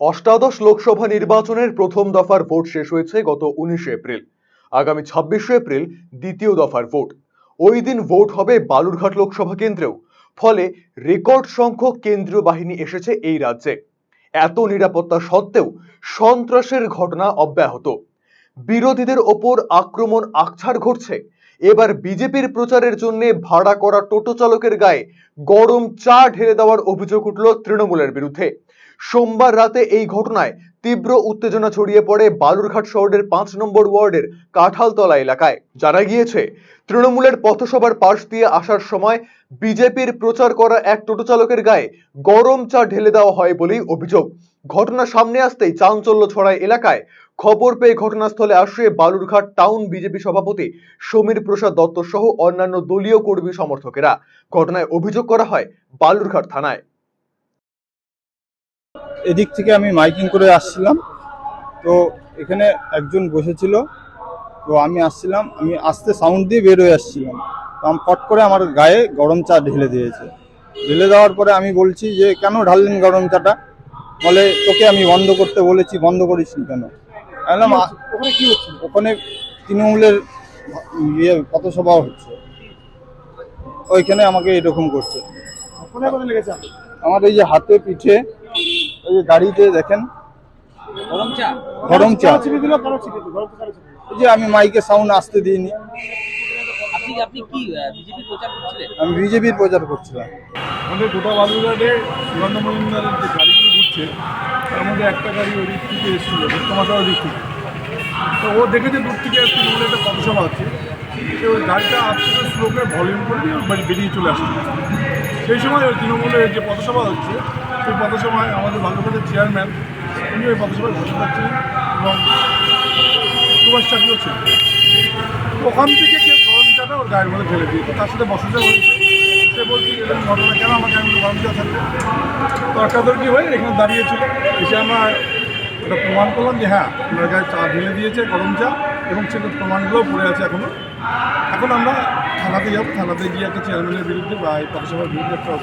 অষ্টাদশ লোকসভা নির্বাচনের প্রথম দফার ভোট শেষ হয়েছে গত উনিশে এপ্রিল। আগামী ছাব্বিশে এপ্রিল দ্বিতীয় দফার ভোট। ওই দিন ভোট হবে বালুরঘাট লোকসভা কেন্দ্রেও। ফলে রেকর্ড সংখ্যক কেন্দ্রীয় বাহিনী এসেছে এই রাজ্যে। এত নিরাপত্তা সত্ত্বেও সন্ত্রাসের ঘটনা অব্যাহত। বিরোধীদের ওপর আক্রমণ আকছাড় ঘটছে। এবার বিজেপির প্রচারের জন্য ভাড়া করা টোটো চালকের গায়ে গরম চা ঢেলে দেওয়ার অভিযোগ উঠল তৃণমূলের বিরুদ্ধে। সোমবার রাতে এই ঘটনায় তীব্র উত্তেজনা ছড়িয়ে পড়ে বালুরঘাট শহরের পাঁচ নম্বর ওয়ার্ডের কাঁঠালতলা এলাকায়। জানা গিয়েছে, তৃণমূলের পথসভার পাশ দিয়ে আসার সময় বিজেপির প্রচার করা এক টোটো চালকের গায়ে গরম চা ঢেলে দেওয়া হয় বলেই অভিযোগ। ঘটনা সামনে আসতেই চাঞ্চল্য ছড়ায় এলাকায়। খবর পেয়ে ঘটনাস্থলে আসে বালুরঘাট টাউন বিজেপি সভাপতি সমীর প্রসাদ দত্ত সহ অন্যান্য দলীয় কর্মী সমর্থকেরা। ঘটনায় অভিযোগ করা হয়, বালুরঘাট থানায়। এদিক থেকে আমি মাইকিং করে আসছিলাম। তো এখানে একজন বসেছিল। তো আমি আসছিলাম, আমি আসতে সাউন্ড দিয়ে বের হয়ে আসছিলাম। তো ফট করে আমার গায়ে গরম চা ঢেলে দিয়েছে। ঢেলে দেওয়ার পরে আমি বলছি যে কেন ঢাললেন গরম চাটা? বলে তোকে আমি বন্ধ করতে বলেছি বন্ধ করিসনি কেন? আমি বললাম, ওখানে কি হচ্ছে? ওখানে তৃণমূলের ইয়ে পথসভা হচ্ছে। ওইখানে আমাকে এরকম করছে? আমার এই যে হাতে পিঠে ওই যে গাড়িতে দেখেন। গরম চা? গরম চা। যে আমি মাইকে সাউন্ড আসতে দিইনি। আপনি আপনি কি বিজেপি প্রচার করছিলেন? আমি বিজেপির প্রচার করছিলাম। আমাদের গোটা বালুরঘাটে সুগন্ধ মজুমদারের যে গাড়িগুলো ঘুরছে তার মধ্যে একটা গাড়ি ওই দিক থেকে এসেছিল দত্তমাতার দিক থেকে। তো ও দেখেছে দূর থেকে একটু বলে একটা পথসভা আছে তো ওই গাড়িটা আসতে স্লো করে ভলিউম করে দিয়ে বেরিয়ে চলে আসে। সেই সময় ওই তৃণমূলের যে পথসভা হচ্ছে সেই পথসভায় আমাদের বালুরঘাটের চেয়ারম্যান উনি ওই পথসভায় ঘোষণা পাচ্ছিলেন এবং সুভাষ চাকরিও ছিল ওখান থেকে কেউ গরম চাটা ওর গায়ের মধ্যে ফেলে দিয়েছে। তার সাথে বসতে হয়েছে, সে বলছে এরকম ঘটনা কেন গরম চা থাকবে তর্কাতর্কি হয়ে এখানে দাঁড়িয়েছিল, এসে আমরা ওটা প্রমাণ করলাম যে হ্যাঁ ওনার গায়ে চা ঢেলে দিয়েছে, গরম চা, এবং সেটা প্রমাণগুলোও পড়ে আছে এখনও এখন আমরা থানাতে যাব, থানাতে গিয়ে একটা চেয়ারম্যানের বিরুদ্ধে বা এই পথসভার বিরুদ্ধে একটা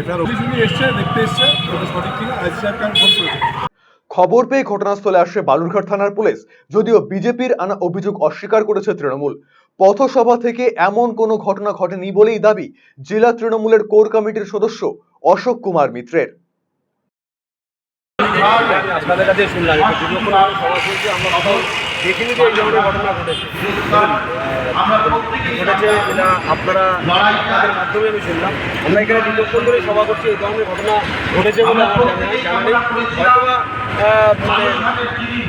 এফআইআর অফিস উনি এসছে, দেখতে এসছে, ওটা সঠিক কিনা, আইসি সাহেবকে আমি ফোন করেছি? খবর পেয়ে ঘটনাস্থলে আসে বালুরঘাট থানার পুলিশ। যদিও বিজেপির আনা অভিযোগ অস্বীকার করেছে তৃণমূল। পথসভা থেকে এমন কোনো ঘটনা ঘটেনি বলেই দাবি জেলা তৃণমূলের কোর কমিটির সদস্য অশোক কুমার মিত্রের। আপনাদের কাছে শুনলাম। একটু দীর্ঘক্ষণ সভা চলছে আমরা দেখিনি যে এই ধরনের ঘটনা ঘটেছে। ঘটেছে এটা আপনারা আপনাদের মাধ্যমে আমি শুনলাম। আমরা এখানে দীর্ঘক্ষণ ধরে সভা করছি এই ধরনের ঘটনা ঘটেছে বলে আমার জানা নেই মানে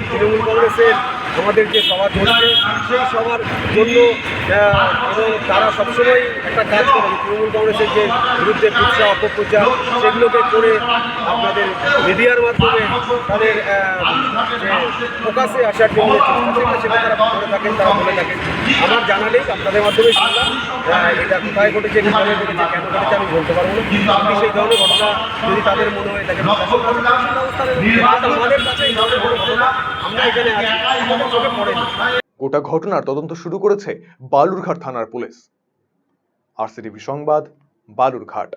তৃণমূল কংগ্রেসের আমাদের যে সভা চলছে, সেই সবার জন্য এবং তারা সবসময় একটা কাজ করে। তৃণমূল কংগ্রেসের যে বিরুদ্ধে কুৎসা, অপপ্রচার, সেগুলোকে করে আপনাদের মিডিয়ার মাধ্যমে তাদের প্রকাশে আসার জন্য সেটা তারা করে থাকেন, তারা বলে থাকেন। আমার জানা নেই, আপনাদের মাধ্যমে শুনলাম এটা কোথায় ঘটেছে কীভাবে ঘটেছে, কেন ঘটেছে, আমি বলতে পারব না। কিন্তু সেই ধরনের ঘটনা যদি তাদের মনে হয়। কিন্তু আমাদের কাছে ঘটনা গোটা ঘটনার তদন্ত শুরু করেছে বালুরঘাট থানার পুলিশ। আরসিটিভি সংবাদ বালুরঘাট।